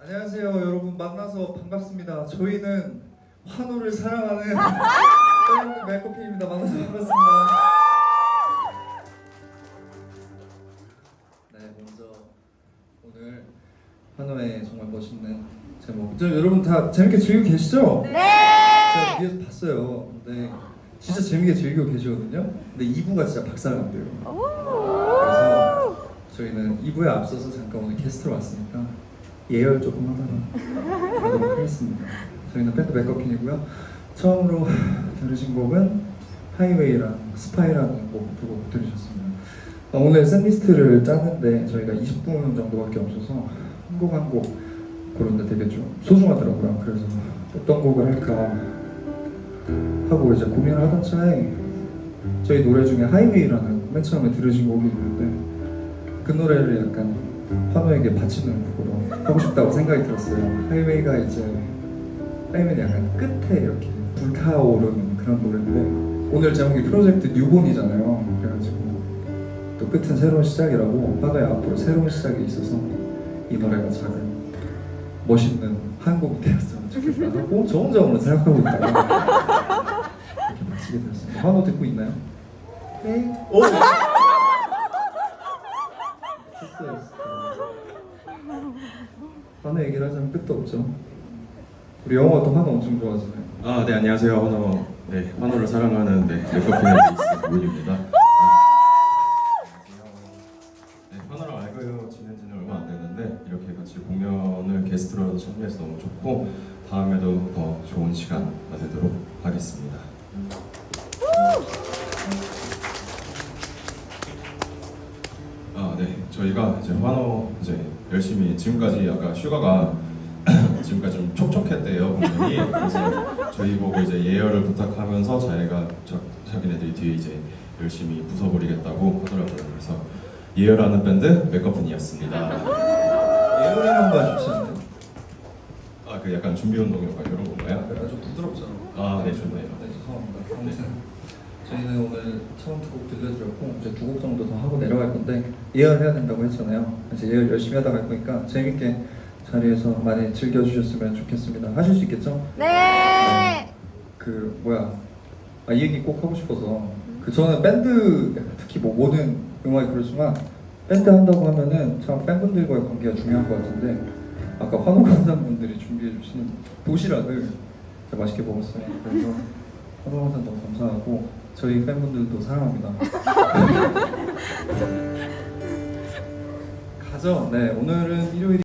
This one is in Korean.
안녕하세요 여러분. 만나서 반갑습니다. 저희는 환호를 사랑하는 여러분 맥커피입니다. 만나서 반갑습니다. 네 먼저 오늘 환호의 정말 멋있는 제목. 저 여러분 다 재밌게 즐기고 계시죠? 네. 제가 뒤에서 봤어요. 근데 진짜 재밌게 즐기고 계시거든요. 근데 2부가 진짜 박살난대요. 그래서 저희는 2부에 앞서서 잠깐 오늘 게스트로 왔으니까 예열 조금 하다가 가도록 하겠습니다. 저희는 밴드 맥커핀이고요. 처음으로 들으신 곡은 하이웨이랑 스파이라는 곡두곡 들으셨습니다. 어, 오늘 샌리스트를 짜는데 저희가 20분 정도밖에 없어서 한 곡 한 곡 고르는데 되게 좀 소중하더라고요. 그래서 어떤 곡을 할까 하고 이제 고민을 하던 차에 저희 노래 중에 하이웨이라는 맨 처음에 들으신 곡이 있는데 그 노래를 약간 환호에게 바치는 곡으로 하고 싶다고 생각이 들었어요. 하이웨이가 이제 하이웨이는 약간 끝에 이렇게 불타오르는 그런 노래인데 오늘 제목이 프로젝트 뉴본이잖아요. 그래가지고 또 끝은 새로운 시작이라고 환호의 앞으로 새로운 시작이 있어서 이 노래가 작은 멋있는 한국이 되었으면 좋겠다 하고 저 혼자 오늘 생각하고 있다가 이렇게 마치게 되었습니다. 환호 듣고 있나요? 네. 오! 했어요. 환호 얘기를 하자면 끝도 없죠. 우리 또 환호 엄청 좋아하잖아요. 아, 네 안녕하세요. 환호. 네, 환호를 사랑하는 네, 메커피의 리스 문입니다. 네, 환호를 알고 지낸 지는 얼마 안 됐는데 이렇게 같이 공연을 게스트로 참여해서 너무 좋고 다음에도 더 좋은 시간 만들도록 하겠습니다. 저희가 이제 환호 이제 열심히 지금까지 아까 휴가가 지금까지 좀 촉촉했대요 공연이 그래서 저희 보고 이제 예열을 부탁하면서 자기가 자, 자기네들이 뒤에 이제 열심히 부숴버리겠다고 하더라고요. 그래서 예열하는 밴드. 예언이란 말 좋지 않나요? 아그 약간 준비 운동이랄까 이런 건가요? 아주 부드럽잖아. 아, 네, 좋네요. 네, 죄송합니다. 아무튼 저희는 오늘 처음 두 곡 들려드렸고 이제 두 곡 정도 더 하고 내려갈 건데 예열해야 된다고 했잖아요. 그래서 예열 열심히 하다 갈 거니까 재밌게 자리에서 많이 즐겨주셨으면 좋겠습니다. 하실 수 있겠죠? 네. 그 뭐야 아, 이 얘기 꼭 하고 싶어서 그 저는 밴드 특히 뭐 모든 음악이 그렇지만 밴드 한다고 하면은 참 팬분들과의 관계가 중요한 것 같은데 아까 환호관상분들이 준비해 주신 도시락을 맛있게 먹었어요. 그래서 환호관상 너무 감사하고 저희 팬분들도 사랑합니다. 가죠. 네 오늘은 일요일.